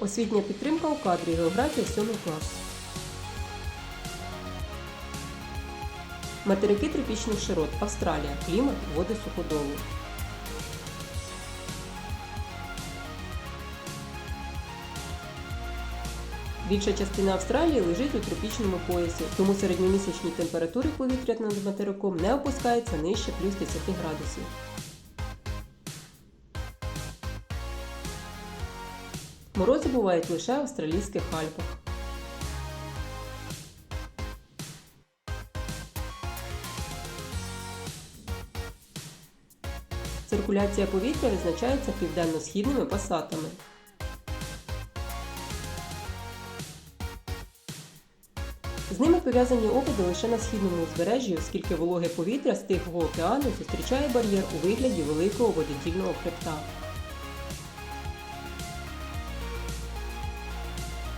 Освітня підтримка у кадрі географія 7 клас. Материки тропічних широт. Австралія. Клімат, води суходолу. Більша частина Австралії лежить у тропічному поясі, тому середньомісячні температури повітря над материком не опускаються нижче плюс 10 градусів. Морози бувають лише в австралійських Альпах. Циркуляція повітря визначається південно-східними пасатами. З ними пов'язані опади лише на східному узбережжі, оскільки вологе повітря з Тихого океану зустрічає бар'єр у вигляді великого вододільного хребта.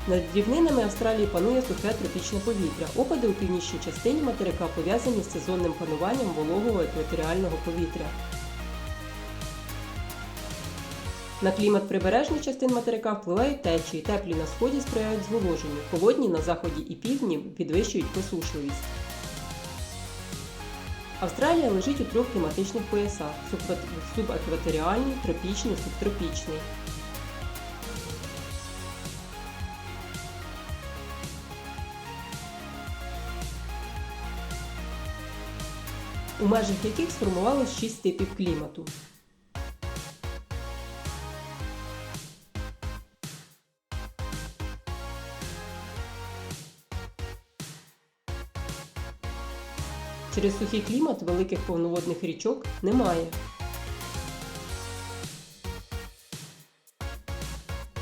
Над рівнинами Австралії панує сухе тропічне повітря. Опади у північній частині материка пов'язані з сезонним пануванням вологого екваторіального повітря. На клімат прибережних частин материка впливають течії, теплі на сході сприяють зволоженню, холодні на заході і півдні підвищують посушливість. Австралія лежить у трьох кліматичних поясах суб- субекваторіальний, тропічний, субтропічний. У межах яких сформувалось 6 типів клімату. Через сухий клімат великих повноводних річок немає.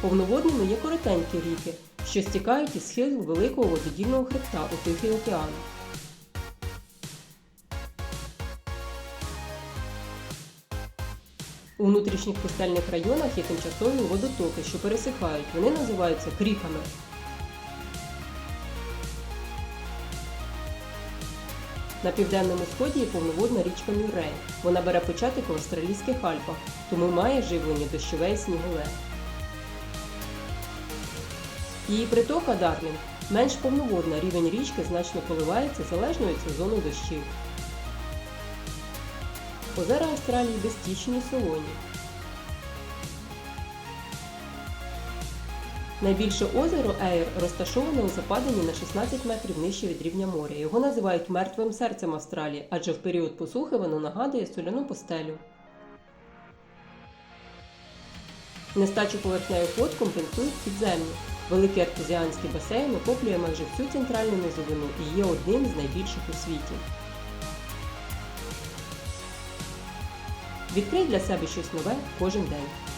Повноводними є коротенькі ріки, що стікають із схилу великого вододільного хребта у Тихий океан. У внутрішніх пустельних районах є тимчасові водотоки, що пересихають. Вони називаються кріками. На південному сході є повноводна річка Мюррей. Вона бере початок в австралійських Альпах, тому має живлення дощове і снігове. Її притока Дарлінг менш повноводна, рівень річки значно коливається залежно від сезону дощів. Озера Австралії безтічні солоні. Найбільше озеро Ейр розташоване у западині на 16 метрів нижче від рівня моря. Його називають мертвим серцем Австралії, адже в період посухи воно нагадує соляну постелю. Нестачу поверхневих вод компенсують підземні. Великий артезіанський басейн охоплює майже всю центральну низовину і є одним з найбільших у світі. Відкрий для себе щось нове кожен день.